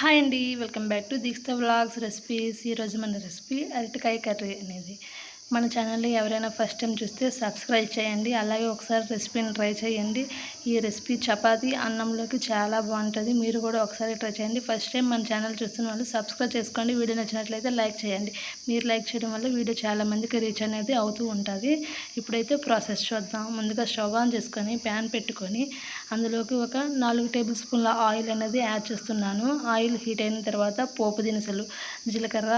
Hi అండి welcome back to Deeksha vlogs recipes. ఈరోజు మన రెసిపీ అరటికాయ కర్రీ అనేది. మన ఛానల్ని ఎవరైనా ఫస్ట్ టైం చూస్తే సబ్స్క్రైబ్ చేయండి. అలాగే ఒకసారి రెసిపీని ట్రై చేయండి. ఈ రెసిపీ చపాతీ అన్నంలోకి చాలా బాగుంటుంది. మీరు కూడా ఒకసారి ట్రై చేయండి. ఫస్ట్ టైం మన ఛానల్ చూస్తున్న వాళ్ళు సబ్స్క్రైబ్ చేసుకోండి. వీడియో నచ్చినట్లయితే లైక్ చేయండి. మీరు లైక్ చేయడం వల్ల వీడియో చాలా మందికి రీచ్ అనేది అవుతూ ఉంటుంది. ఇప్పుడైతే ప్రాసెస్ చూద్దాం. ముందుగా స్టవ్ ఆన్ చేసుకొని ప్యాన్ పెట్టుకొని అందులోకి ఒక నాలుగు టేబుల్ స్పూన్ల ఆయిల్ అనేది యాడ్ చేస్తున్నాను. ఆయిల్ హీట్ అయిన తర్వాత పోపు దినుసులు జీలకర్ర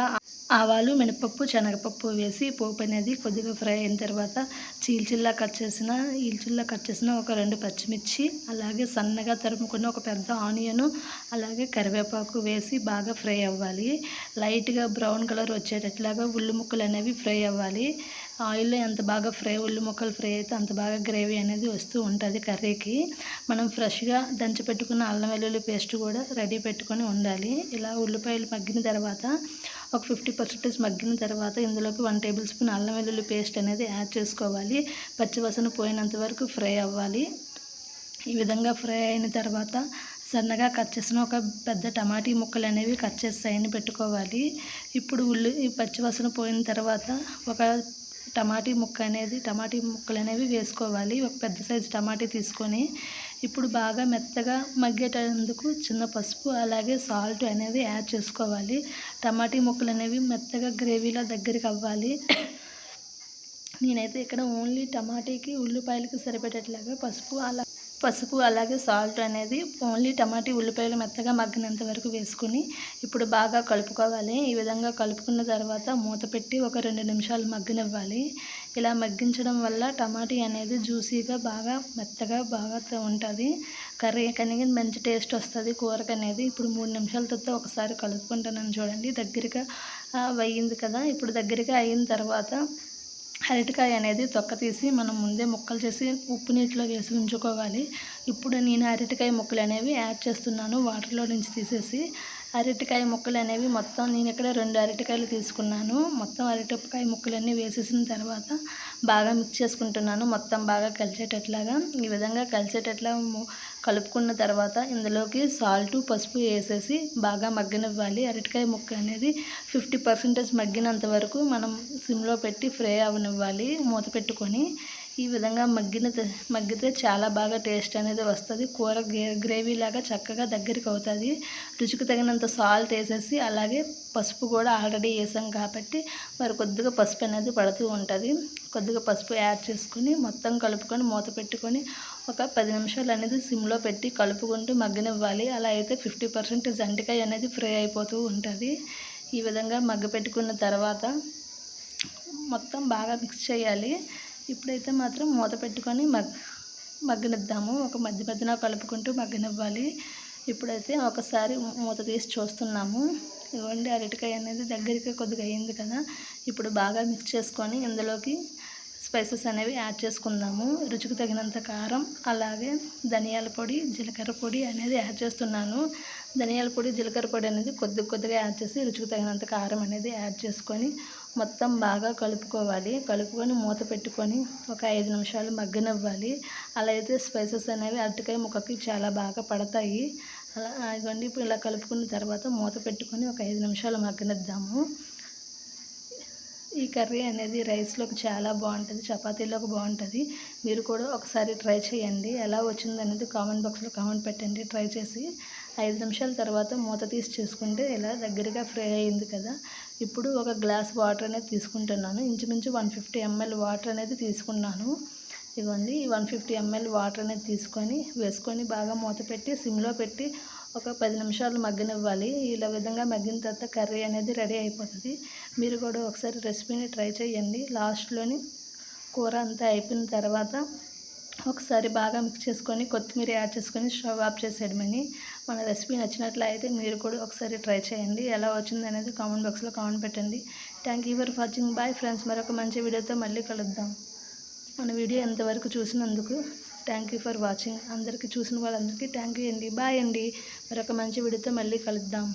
ఆవాలు మినపప్పు శనగపప్పు వేసి పోపు అనేది కొద్దిగా ఫ్రై అయిన తర్వాత చీల్చిల్లా కట్ చేసిన ఈల్చిల్లా కట్ చేసిన ఒక రెండు పచ్చిమిర్చి అలాగే సన్నగా తరుముకున్న ఒక పెద్ద ఆనియను అలాగే కరివేపాకు వేసి బాగా ఫ్రై అవ్వాలి. లైట్గా బ్రౌన్ కలర్ వచ్చేటట్లాగా ఉల్లి ముక్కలు అనేవి ఫ్రై అవ్వాలి. ఆయిల్లో ఎంత బాగా ఫ్రై ఉల్లి ముక్కలు ఫ్రై అయితే అంత బాగా గ్రేవీ అనేది వస్తూ ఉంటుంది కర్రీకి. మనం ఫ్రెష్గా దంచి పెట్టుకున్న అల్లం వెల్లుల్లి పేస్ట్ కూడా రెడీ పెట్టుకొని ఉండాలి. ఇలా ఉల్లిపాయలు మగ్గిన తర్వాత ఒక ఫిఫ్టీ పర్సెంటేజ్ మగ్గిన తర్వాత ఇందులోకి వన్ టేబుల్ స్పూన్ అల్లం వెల్లుల్లి పేస్ట్ అనేది యాడ్ చేసుకోవాలి. పచ్చివసన పోయినంత వరకు ఫ్రై అవ్వాలి. ఈ విధంగా ఫ్రై అయిన తర్వాత సన్నగా కట్ చేసిన ఒక పెద్ద టమాటీ ముక్కలు అనేవి కట్ చేసి సైన్ పెట్టుకోవాలి. ఇప్పుడు ఉల్లి పచ్చివసన పోయిన తర్వాత ఒక టమాటీ ముక్క అనేది టమాటీ ముక్కలు అనేవి వేసుకోవాలి. ఒక పెద్ద సైజు టమాటీ తీసుకొని ఇప్పుడు బాగా మెత్తగా మగ్గేటందుకు చిన్న పసుపు అలాగే సాల్ట్ అనేది యాడ్ చేసుకోవాలి. టమాటీ ముక్కలు అనేవి మెత్తగా గ్రేవీలో దగ్గరికి అవ్వాలి. నేనైతే ఇక్కడ ఓన్లీ టమాటీకి ఉల్లిపాయలకి సరిపెట్టేట్లాగా పసుపు అలా పసుపు అలాగే సాల్ట్ అనేది ఓన్లీ టమాటీ ఉల్లిపాయలు మెత్తగా మగ్గినంత వరకు వేసుకుని ఇప్పుడు బాగా కలుపుకోవాలి. ఈ విధంగా కలుపుకున్న తర్వాత మూత పెట్టి ఒక రెండు నిమిషాలు మగ్గనివ్వాలి. ఇలా మగ్గించడం వల్ల టమాటీ అనేది జ్యూసీగా బాగా మెత్తగా బాగా ఉంటుంది. కర్రీ కనుక మంచి టేస్ట్ వస్తుంది. కూరకు అనేది ఇప్పుడు మూడు నిమిషాల తర్వాత ఒకసారి కలుపుకుంటానని చూడండి. దగ్గరగా అయ్యింది కదా? ఇప్పుడు దగ్గరగా అయిన తర్వాత అరటికాయ అనేది తొక్క తీసి మనం ముందే ముక్కలు చేసి ఉప్పు నీటిలో వేసి ఉంచుకోవాలి. ఇప్పుడు నేను అరటికాయ ముక్కలు అనేవి యాడ్ చేస్తున్నాను. వాటర్లో నుంచి తీసేసి అరటికాయ ముక్కలు అనేవి మొత్తం నేను ఇక్కడ రెండు అరటికాయలు తీసుకున్నాను. మొత్తం అరటికాయ ముక్కలన్నీ వేసేసిన తర్వాత బాగా మిక్స్ చేసుకుంటున్నాను. మొత్తం బాగా కలిసేటట్లాగా. ఈ విధంగా కలిసేటట్లా కలుపుకున్న తర్వాత ఇందులోకి సాల్ట్ పసుపు వేసేసి బాగా మగ్గనివ్వాలి. అరటికాయ ముక్క అనేది ఫిఫ్టీ పర్సెంటేజ్ మగ్గినంత వరకు మనం సిమ్లో పెట్టి ఫ్రై అవనివ్వాలి. మూత పెట్టుకొని ఈ విధంగా మగ్గిన మగ్గితే చాలా బాగా టేస్ట్ అనేది వస్తుంది. కూర గ్రేవీ లాగా చక్కగా దగ్గరికి అవుతుంది. రుచికి తగినంత సాల్ట్ వేసేసి అలాగే పసుపు కూడా ఆల్రెడీ వేసాం కాబట్టి మరి కొద్దిగా పసుపు అనేది పడుతూ ఉంటుంది. కొద్దిగా పసుపు యాడ్ చేసుకొని మొత్తం కలుపుకొని మూత పెట్టుకొని ఒక పది నిమిషాలు అనేది సిమ్లో పెట్టి కలుపుకుంటూ మగ్గనివ్వాలి. అలా అయితే ఫిఫ్టీ పర్సెంట్ జంటికాయ అనేది ఫ్రై అయిపోతూ ఉంటుంది. ఈ విధంగా మగ్గ పెట్టుకున్న తర్వాత మొత్తం బాగా మిక్స్ చేయాలి. ఇప్పుడైతే మాత్రం మూత పెట్టుకొని మగ్ మగ్గనిద్దాము. ఒక మధ్య మధ్యన కలుపుకుంటూ మగ్గనివ్వాలి. ఇప్పుడైతే ఒకసారి మూత తీసి చూస్తున్నాము. ఇవ్వండి అరటికాయ అనేది దగ్గరికి కొద్దిగా అయ్యింది కదా. ఇప్పుడు బాగా మిక్స్ చేసుకొని ఇందులోకి స్పైసెస్ అనేవి యాడ్ చేసుకుందాము. రుచికి తగినంత కారం అలాగే ధనియాల పొడి జీలకర్ర పొడి అనేది యాడ్ చేస్తున్నాను. ధనియాల పొడి జీలకర్ర పొడి అనేది కొద్ది కొద్దిగా యాడ్ చేసి రుచికి తగినంత కారం అనేది యాడ్ చేసుకొని మొత్తం బాగా కలుపుకోవాలి. కలుపుకొని మూత పెట్టుకొని ఒక ఐదు నిమిషాలు మగ్గనివ్వాలి. అలా అయితే స్పైసెస్ అనేవి అరటికాయ ముక్కకి చాలా బాగా పడతాయి. అలా ఇవ్వండి ఇప్పుడు ఇలా కలుపుకున్న తర్వాత మూత పెట్టుకొని ఒక ఐదు నిమిషాలు మగ్గనిద్దాము. ఈ కర్రీ అనేది రైస్లోకి చాలా బాగుంటుంది చపాతీలోకి బాగుంటుంది. మీరు కూడా ఒకసారి ట్రై చేయండి. ఎలా వచ్చింది అనేది కామెంట్ బాక్స్లో కామెంట్ పెట్టండి. ట్రై చేసి ఐదు నిమిషాల తర్వాత మూత తీసి చేసుకుంటే ఇలా దగ్గరగా ఫ్రై అయింది కదా. ఇప్పుడు ఒక గ్లాస్ వాటర్ అనేది తీసుకుంటున్నాను. ఇంచుమించు వన్ ఫిఫ్టీ ఎంఎల్ వాటర్ అనేది తీసుకున్నాను. ఇవ్వండి. వన్ ఫిఫ్టీ ఎంఎల్ వాటర్ అనేది తీసుకొని వేసుకొని బాగా మూత పెట్టి సిమ్లో పెట్టి ఒక పది నిమిషాలు మగ్గనివ్వాలి. ఇలా విధంగా మగ్గిన తర్వాత కర్రీ అనేది రెడీ అయిపోతుంది. మీరు కూడా ఒకసారి రెసిపీని ట్రై చేయండి. లాస్ట్లోని కూర అంతా అయిపోయిన తర్వాత ఒకసారి బాగా మిక్స్ చేసుకొని కొత్తిమీర యాడ్ చేసుకొని స్టవ్ ఆఫ్ చేసేయడమని. మన రెసిపీ నచ్చినట్లయితే మీరు కూడా ఒకసారి ట్రై చేయండి. ఎలా వచ్చింది అనేది కామెంట్ బాక్స్లో కామెంట్ పెట్టండి. Thank you for watching bye friends మరొక మంచి వీడియోతో మళ్ళీ కలుద్దాం. మన వీడియో ఎంతవరకు చూసినందుకు థ్యాంక్ యూ ఫర్ వాచింగ్ అందరికీ చూసిన వాళ్ళందరికీ థ్యాంక్ యూ అండి. బాయ్ అండి. మరొక మంచి వీడియోతో మళ్ళీ కలుద్దాం.